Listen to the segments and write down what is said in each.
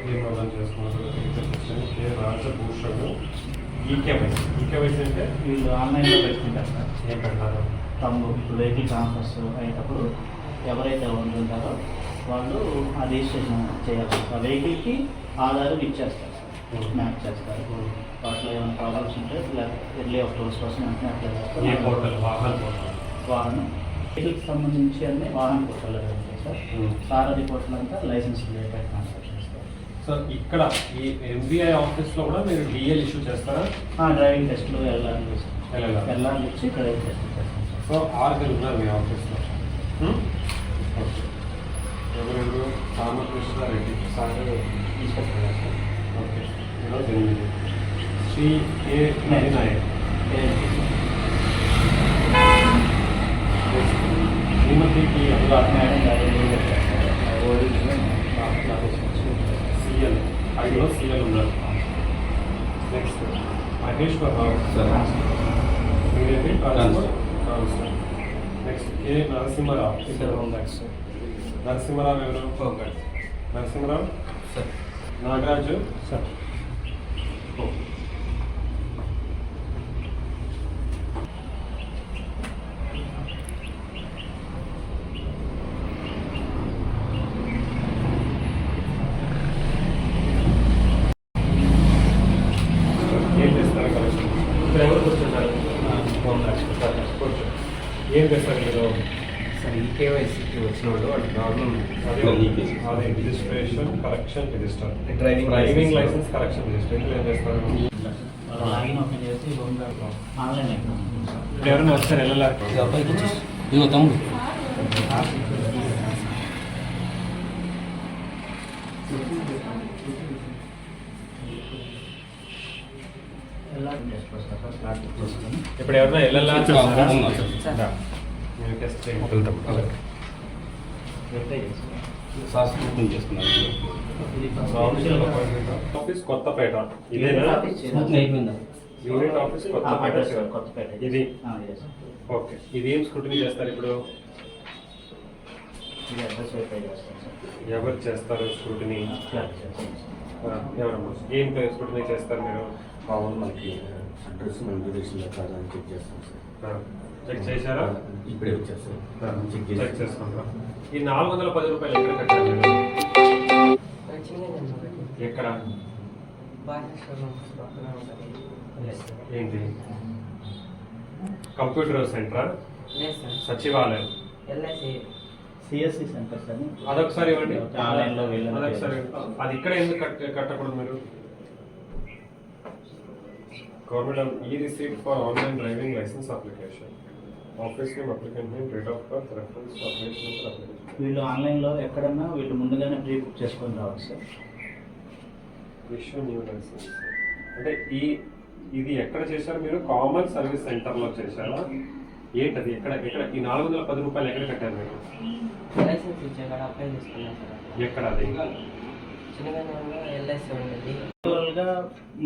Sir programme చేసుకున్నారు? కే Rajabhushan? EKYC. EKYC అంటే? వీళ్ళు ఆన్లైన్లో పెట్టుకుంటారు సార్. ఏం పెడతారు? తమ వెహికల్ ట్రాన్స్ఫర్స్ అయ్యేటప్పుడు ఎవరైతే ఉంటుంటారో వాళ్ళు ఆ రిజిస్ట్రేషన్ చేయాలి. ఆ వెహికల్కి ఆధార్ ఇచ్చేస్తారు. సార్. మ్యాప్ చేస్తారు. వాటిలో ఏమైనా ప్రాబ్లమ్స్ ఉంటే ఎర్లీ అప్రూవల్స్ కోసం వెంటనే అప్లై చేస్తారు. పోర్టల్? వాహన్ పోర్టల్. వాహనం. వెహికల్కి సంబంధించి అన్ని వాహన పోర్టల్లో ఉంటాయి సార్. సారథి పోర్టల్ అంతా లైసెన్స్ రిలేటెడ్ ట్రాన్స్ఫర్ చేస్తారు సో ఇక్కడ ఈ ఎంబీఐ ఆఫీస్లో కూడా మీరు డిఎల్ ఇష్యూ చేస్తారా ఆ, డ్రైవింగ్ టెస్ట్లు వెళ్ళాలి LLR. వెళ్ళాలి వచ్చి డ్రైవింగ్ టెస్ట్ చేస్తాం సార్ సో ఆరుగురు ఉన్నారు మీ ఆఫీస్లో ఓకే ఎవరెవరు Ramakrishna Reddy sir sir okay ఈరోజు ఎనిమిది కే నాయక్ శ్రీమతికి అనురాధ మేడం గారు ఓడి ఆఫీస్ సిఎల్ ఐదులో సిఎల్ ఉన్నారు నెక్స్ట్ మహేశ్వరరావు సార్. మీరేంటి constable. Constable. Next K Narasimha Rao ఇద్దరు హోంగార్డ్స్ సార్ నరసింహారావు ఎవరు నరసింహారావు సార్ నాగరాజు సార్ ఏం చేస్తారు కలెక్షన్ ఇక్కడ ఎవరు కూర్చుంటారు హోంగార్డ్స్ సార్ కూర్చో ఏం చేస్తారు మీరు? సార్ ఈ కేవైసీకి వచ్చిన వాళ్ళు వాళ్ళ ప్రాబ్లం అదే EKC. అదే registration correction register driving driving licence. Correction register ఇంట్లో ఏం చేస్తారు? వాళ్ళు లాగిన్ ఓపెన్ చేసి హోంగార్డ్ ఆన్లైన్ ఇప్పుడు ఎవరైనా వెళ్ళాలి? ఆఫీస్ కొత్తపేట. ఇదేనా? యూనిట్ ఆఫీస్ కొత్తపేట ఇది. ఓకే. ఇది ఏం స్క్రూటినీ చేస్తారు ఇప్పుడు? ఎవరు చేస్తారు స్క్రూటినీ ఎవరమ్మా ఏం స్క్రూటినీ చేస్తారు మీరు? కావాలి మనకి. అడ్రస్ మనం డ్యూరేషన్ కాదా అని చెక్ చేస్తాం సార్. చెక్ చేశారా? ఇప్పుడే వచ్చేస్తాం. చెక్ చెక్ చేసి చేసుకుంటాం. ఈ నాలుగు వందల పది రూపాయలు ఎక్కడ కట్టారు? మీరు ఎక్కడ? ఏంటి? కంప్యూటర్ సెంటరా? సచివాలయం. సిఎస్సి సెంటర్స్ అని అదొకసారి ఇవ్వండి. అదొకసారి. అది ఇక్కడ ఎందుకు కట్ కట్టకూడదు మీరు? గవర్నమెంట్ ఈ receipt for online driving licence application. Office name applicant name date of birth reference application application వీళ్ళు ఆన్లైన్లో ఎక్కడన్నా వీళ్ళు ముందుగానే ప్రీ బుక్ చేసుకొని రావచ్చు సార్. Issue new licence. అంటే ఈ ఇది ఎక్కడ చేశారు మీరు? కామన్ సర్వీస్ సెంటర్లో చేశారా? ఏంటది? ఎక్కడ ఎక్కడ? ఈ నాలుగు వందల పది రూపాయలు ఎక్కడ కట్టారు మీరు? లైసెన్స్ ఇచ్చాక అప్లై చేసుకున్నాం సార్. ఎక్కడ అది?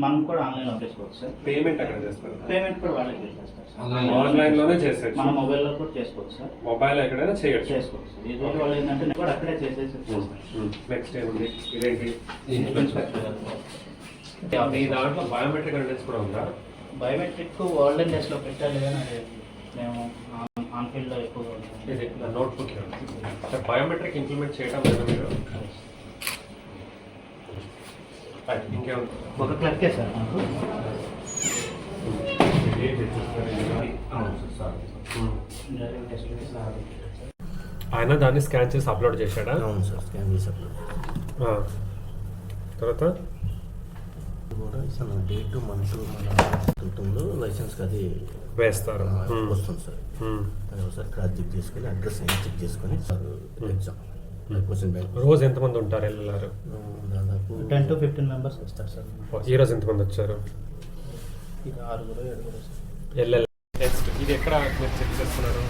మనం కూడా ఆన్లైన్ చేసుకోవచ్చు సార్. పేమెంట్ ఎక్కడ చేస్తారు. పేమెంట్ కూడా వాళ్ళే చేసేస్తారు సార్. ఆన్లైన్ ఆన్లైన్లోనే చేసేది మన మొబైల్లో కూడా చేసుకోవచ్చు సార్. మొబైల్ ఎక్కడైనా చేయొచ్చు. చేసుకోవచ్చు. సార్ ఈ రోజు వాళ్ళు ఏంటంటే నేను కూడా అక్కడే చేసేసి నెక్స్ట్ ఏముంది ఇదేంటి? ఇన్స్పెక్టర్ గారు మీ దాంట్లో బయోమెట్రిక్ అటెండెన్స్ కూడా ఉందా? బయోమెట్రిక్ వరల్డ్ డేస్లో పెట్టాలి కానీ అది మేము ఆన్- ఆన్ ఫీల్డ్లో ఎక్కువగా నోట్బుక్ బయోమెట్రిక్ ఇంప్లిమెంట్ చేయడం లేదా మీరు? ఒక క్లర్కే సార్ నాకు ఆయన దాన్ని స్కాన్ చేసి అప్లోడ్ చేశాడా? అవును సార్ స్కాన్ చేసి అప్లోడ్. తర్వాత? కూడా సార్ డేట్ మంత్ ఉంటుందో. లైసెన్స్కి అది వేస్తారు. వస్తుంది సార్. ఒకసారి క్రాస్ చెక్ చేసుకొని అడ్రస్ చెక్ చేసుకొని సార్ ఎగ్జామ్. రోజు ఎంతమంది ఉంటారు వెళ్ళారు? దాదాపు టెన్ టు ఫిఫ్టీన్ మెంబర్స్ వస్తారు సార్. ఈ రోజు ఎంతమంది వచ్చారు? ఇది ఆరుగురు ఏడుగురు ఎల్ఎల్ నెక్స్ట్ ఇది ఎక్కడ మీరు చెక్ చేస్తున్నారు?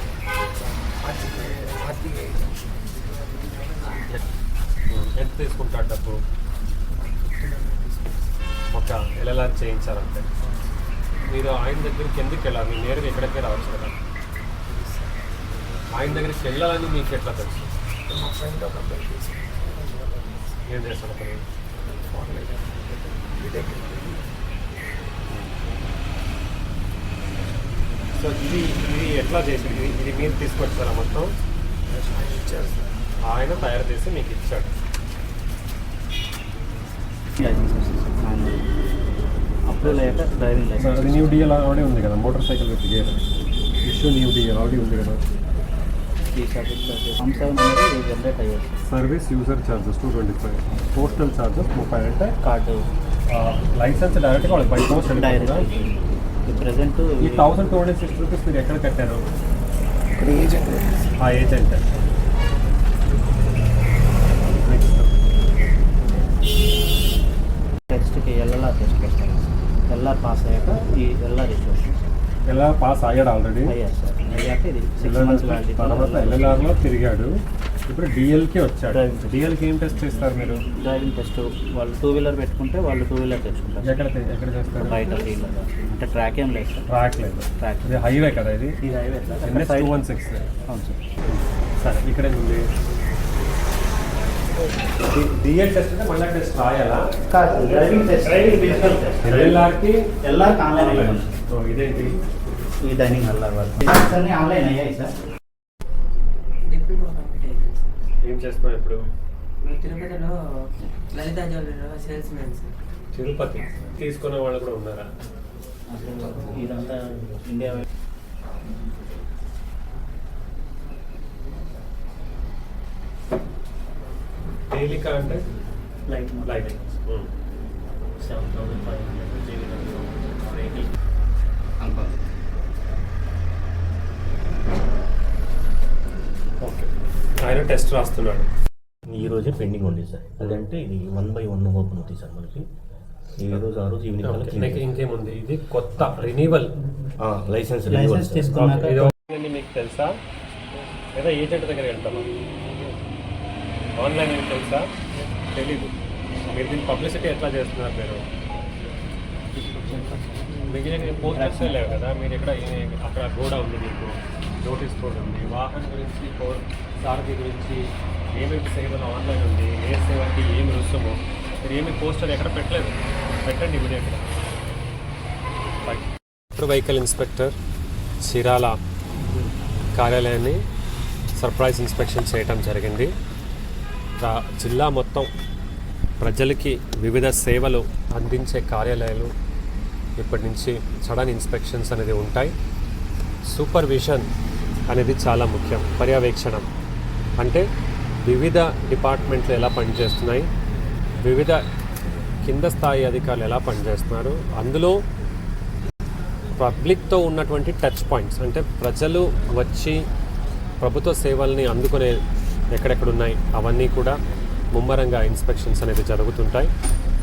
ఎంత తీసుకుంటాడు డబ్బు? ఒక ఎల్ఎల్ఆర్ చేయించాలంటే. మీరు ఆయన దగ్గరికి ఎందుకు వెళ్ళాలి? మీరు నేరుగా ఇక్కడికే రావచ్చు కదా. ఆయన దగ్గరికి వెళ్ళాలని మీకు ఎట్లా తెలుసు? మా ఫ్రెండ్ ఒక అబ్బాయి తీసుకున్నాడు. ఏం చేస్తాడు అతను ఆన్లైన్ బీటెక్ సో ఇది ఇది ఎట్లా చేసింది? ఇది మీరు తీసుకొచ్చారా మొత్తం? ఇచ్చారు సార్ ఆయన తయారు చేసి మీకు ఇచ్చాడు. మాన్యువల్ అప్రూవల్ అయ్యాక driving licence new DL already ఉంది కదా motor cycle with gear issue new DL already ఉంది కదా. ఈ సర్టిఫికేట్ ఫామ్ సెవెన్ అనేది జనరేట్ అయ్యేది service user charges two twenty five postal charges ముప్పై అంటే కార్డు లైసెన్స్ డైరెక్ట్గా వాళ్ళకి బై పోస్ట్ డైరెక్ట్ ఈ ప్రజెంట్ ఈ thousand two hundred sixty rupees మీరు ఎక్కడ కట్టారు? ఆ ఏజెంట్ టెస్ట్కి ఎల్ఎల్ఆర్ టెస్ట్ ఎల్ఆర్ పాస్ అయ్యాక ఈ ఎల్ఆర్ ఇష్యూ వస్తుంది సార్ ఎలా పాస్ అయ్యాడు ఆల్రెడీ అయ్యారు అయ్యాక ఇది సిక్స్ మంత్స్ వ్యాలిడిటీ తర్వాత ఎల్ఎల్ఆర్లో తిరిగాడు. ఇప్పుడు డిఎల్కి వచ్చాడు. డిఎల్కి ఏం టెస్ట్ చేస్తారు మీరు? డ్రైవింగ్ టెస్ట్ వాళ్ళు టూ వీలర్ పెట్టుకుంటే వాళ్ళు టూ వీలర్ తెచ్చుకుంటారు. ఎక్కడ ఎక్కడ చేస్తారు? బయట ఫీల్డ్ అంటే ట్రాక్ ఏం లేదు. ట్రాక్ లేదు. ట్రాక్ ఇది హైవే కదా ఇది? ఇది highway NS two one six అవును సార్. సరే ఇక్కడ ఉంది. డిఎల్ టెస్ట్ అంటే మళ్ళీ టెస్ట్ రాయాలా? కాదు driving test driving physical test ఎల్ఎల్ఆర్కి LR online ఇదేంటి? ఈ డైనింగ్ వాళ్ళు అన్నీ ఆన్లైన్ అయ్యాయి సార్. ఏం చేస్తున్నావు ఇప్పుడు? తిరుపతిలో లలిత జ్యువెలరీలో సేల్స్ మ్యాన్ సార్. తిరుపతి. తీసుకునే వాళ్ళు కూడా ఉన్నారా? ఇదంతా ఇండియా తేలిక అంటే? Light light seven thousand five hundred okay ఆయన టెస్ట్ రాస్తున్నాడు. ఈ రోజే పెండింగ్ ఉంది సార్. అదంటే ఇది వన్ బై వన్ ఓపెన్ అవుతుంది సార్ మనకి. ఈ రోజు ఆ రోజు ఈవినింగ్ ఇంకేముంది? ఇది కొత్త రినీవల్ లైసెన్స్ లైసెన్స్ తీసుకున్నాక మీకు తెలుసా? లేదా ఏజెంట్ దగ్గర వెళ్తామా? ఆన్లైన్ మీకు తెలుసా? తెలీదు. మీరు దీని పబ్లిసిటీ ఎట్లా చేస్తున్నారు మీరు? మిగిలిన పోస్టర్స్ లేవు కదా. మీరు ఇక్కడ అక్కడ గోడ ఉంది మీకు. నోటీస్ బోర్డు వాహనం గురించి కో- సారథి గురించి ఏమేమి సేవలు ఆన్లైన్ ఉంది ఏ సేవకి ఏమి రుసుము మీరు ఏమి పోస్టర్ ఎక్కడ పెట్టలేదు? పెట్టండి ఇమీడియట్గా మోటార్ వెహికల్ ఇన్స్పెక్టర్ చీరాల కార్యాలయాన్ని సర్ప్రైజ్ ఇన్స్పెక్షన్ చేయటం జరిగింది. జిల్లా మొత్తం ప్రజలకి వివిధ సేవలు అందించే కార్యాలయాలు ఇప్పటి నుంచి సడన్ ఇన్స్పెక్షన్స్ అనేది ఉంటాయి. సూపర్విజన్ అనేది చాలా ముఖ్యం. పర్యవేక్షణం. అంటే వివిధ డిపార్ట్మెంట్లు ఎలా పనిచేస్తున్నాయి వివిధ కింద స్థాయి అధికారులు ఎలా పనిచేస్తున్నారు అందులో పబ్లిక్తో ఉన్నటువంటి టచ్ పాయింట్స్ అంటే ప్రజలు వచ్చి ప్రభుత్వ సేవల్ని అందుకునే ఎక్కడెక్కడ ఉన్నాయి అవన్నీ కూడా ముమ్మరంగా ఇన్స్పెక్షన్స్ అనేది జరుగుతుంటాయి.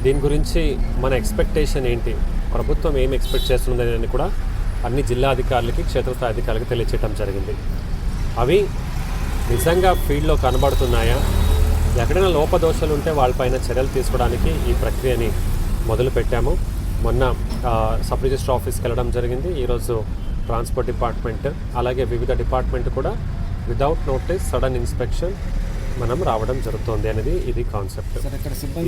దీని గురించి మన ఎక్స్పెక్టేషన్ ఏంటి ప్రభుత్వం ఏం ఎక్స్పెక్ట్ చేస్తుందని కూడా అన్ని జిల్లా అధికారులకి క్షేత్రస్థాయి అధికారులకి తెలియచేయడం జరిగింది. అవి నిజంగా ఫీల్డ్లో కనబడుతున్నాయా? ఎక్కడైనా లోపదోషాలు ఉంటే వాళ్ళపైన చర్యలు తీసుకోవడానికి ఈ ప్రక్రియని మొదలు పెట్టాము. మొన్న సబ్ రిజిస్టర్ ఆఫీస్కి వెళ్ళడం జరిగింది. ఈరోజు ట్రాన్స్పోర్ట్ డిపార్ట్మెంట్ అలాగే వివిధ డిపార్ట్మెంట్ కూడా వితౌట్ నోటీస్ సడన్ ఇన్స్పెక్షన్ మనం రావడం జరుగుతుంది అనేది ఇది కాన్సెప్ట్.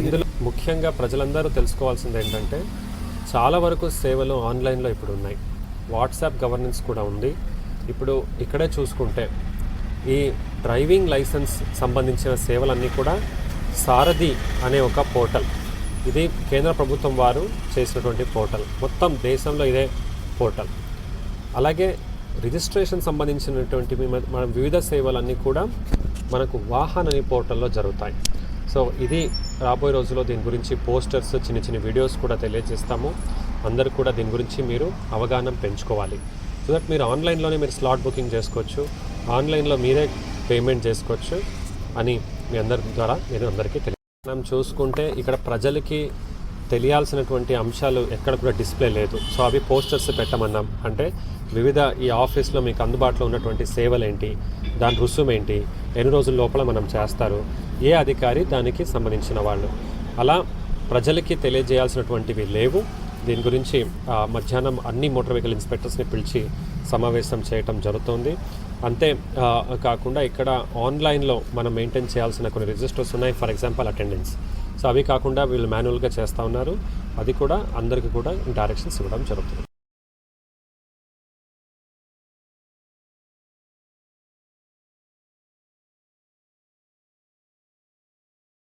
ఇందులో ముఖ్యంగా ప్రజలందరూ తెలుసుకోవాల్సింది ఏంటంటే చాలా వరకు సేవలు ఆన్లైన్లో ఇప్పుడు ఉన్నాయి. వాట్సాప్ గవర్నెన్స్ కూడా ఉంది. ఇప్పుడు ఇక్కడే చూసుకుంటే ఈ డ్రైవింగ్ లైసెన్స్ సంబంధించిన సేవలన్నీ కూడా సారథి అనే ఒక పోర్టల్. ఇది కేంద్ర ప్రభుత్వం వారు చేసినటువంటి పోర్టల్. మొత్తం దేశంలో ఇదే పోర్టల్. అలాగే రిజిస్ట్రేషన్ సంబంధించినటువంటి మన- వివిధ సేవలన్నీ కూడా మనకు వాహన్ అనే పోర్టల్లో జరుగుతాయి. సో ఇది రాబోయే రోజుల్లో దీని గురించి పోస్టర్స్ చిన్న చిన్న వీడియోస్ కూడా తెలియజేస్తాము. అందరూ కూడా దీని గురించి మీరు అవగాహన పెంచుకోవాలి. సో దట్ మీరు ఆన్లైన్లోనే మీరు స్లాట్ బుకింగ్ చేసుకోవచ్చు. ఆన్లైన్లో మీరే పేమెంట్ చేసుకోవచ్చు అని మీ అందరి ద్వారా నేను అందరికీ తెలియ మనం చూసుకుంటే ఇక్కడ ప్రజలకి తెలియాల్సినటువంటి అంశాలు ఎక్కడ కూడా డిస్ప్లే లేదు. సో అవి పోస్టర్స్ పెట్టమన్నాం. అంటే వివిధ ఈ ఆఫీస్లో మీకు అందుబాటులో ఉన్నటువంటి సేవలు ఏంటి దాని రుసుము ఏంటి ఎన్ని రోజుల లోపల మనం చేస్తారు? ఏ అధికారి దానికి సంబంధించిన వాళ్ళు? అలా ప్రజలకి తెలియజేయాల్సినటువంటివి లేవు. దీని గురించి మధ్యాహ్నం అన్ని మోటార్ వెహికల్ ఇన్స్పెక్టర్స్ని పిలిచి సమావేశం చేయటం జరుగుతోంది. అంతే కాకుండా ఇక్కడ ఆన్లైన్లో మనం మెయింటైన్ చేయాల్సిన కొన్ని రిజిస్టర్స్ ఉన్నాయి. For example attendance. సో అవి కాకుండా వీళ్ళు మాన్యువల్గా చేస్తూ ఉన్నారు. అది కూడా అందరికీ కూడా డైరెక్షన్స్ ఇవ్వడం జరుగుతుంది.